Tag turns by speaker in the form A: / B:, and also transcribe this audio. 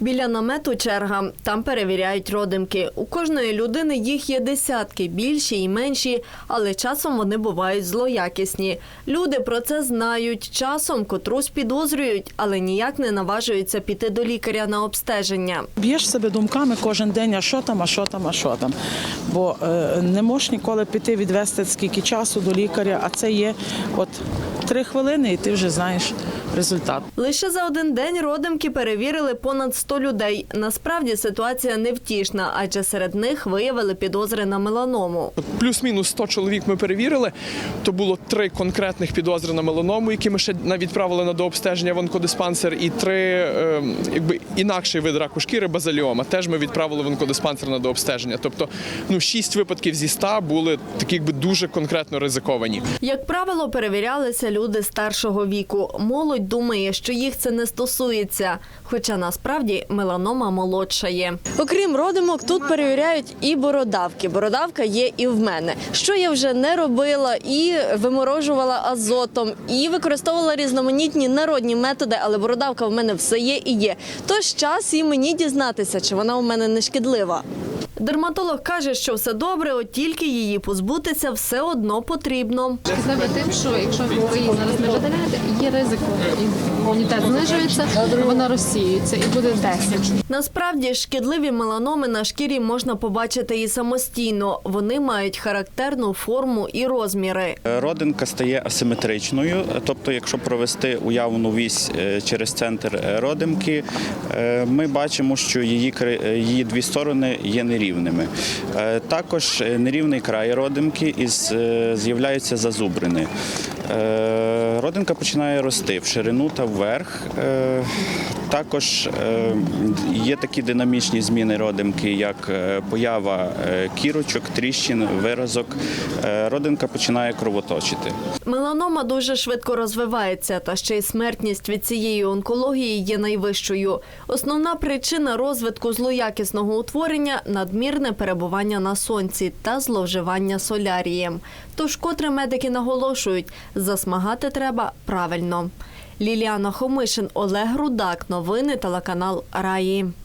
A: Біля намету черга. Там перевіряють родимки. У кожної людини їх є десятки, більші і менші, але часом вони бувають злоякісні. Люди про це знають, часом котрусь підозрюють, але ніяк не наважуються піти до лікаря на обстеження.
B: Б'єш себе думками кожен день, а що там, а що там, а що там. Бо е, не можеш ніколи піти відвести скільки часу до лікаря, а це є от три хвилини, і ти вже знаєш результат.
A: Лише за один день родимки перевірили понад 100 людей. Насправді ситуація невтішна, адже серед них виявили підозри на меланому.
C: Плюс-мінус 100 чоловік ми перевірили. То було три конкретних підозри на меланому, які ми ще на- відправили на дообстеження в онкодиспансер, і три е, якби інакший вид раку шкіри базаліома. Теж ми відправили в онкодиспансер на дообстеження. Тобто, ну шість випадків зі 100 були такі, якби дуже конкретно ризиковані.
A: Як правило, перевірялися люди старшого віку. Молодь думає, що їх це не стосується, хоча насправді меланома молодшає. Окрім родимок, тут перевіряють і бородавки. Бородавка є і в мене. Що я вже не робила, і виморожувала азотом, і використовувала різноманітні народні методи, але бородавка в мене все є і є. Тож час і мені дізнатися, чи вона у мене не шкідлива. Дерматолог каже, що все добре, от тільки її позбутися все одно потрібно.
D: Шкідливе тим, що якщо ви її зараз не видаляєте, є ризик, імунітет знижується, вона розсіюється і буде 10.
A: Насправді шкідливі меланоми на шкірі можна побачити і самостійно. Вони мають характерну форму і розміри.
E: Родинка стає асиметричною, тобто, якщо провести уявну вісь е, через центр е, родимки, е, ми бачимо, що її, її дві сторони є нерівними. Е, Також е, нерівний край родимки із е, з'являються зазубрини. Е, Родинка починає рости в ширину та вверх. Е, Також е, є такі динамічні зміни родимки, як поява кірочок, тріщин, виразок. Родинка починає кровоточити.
A: Меланома дуже швидко розвивається, та ще й смертність від цієї онкології є найвищою. Основна причина розвитку злоякісного утворення надмірне перебування на сонці та зловживання солярієм. Тож, котре медики наголошують, засмагати треба правильно. Ліліана Хомишин, Олег Рудак. Новини телеканал Раї.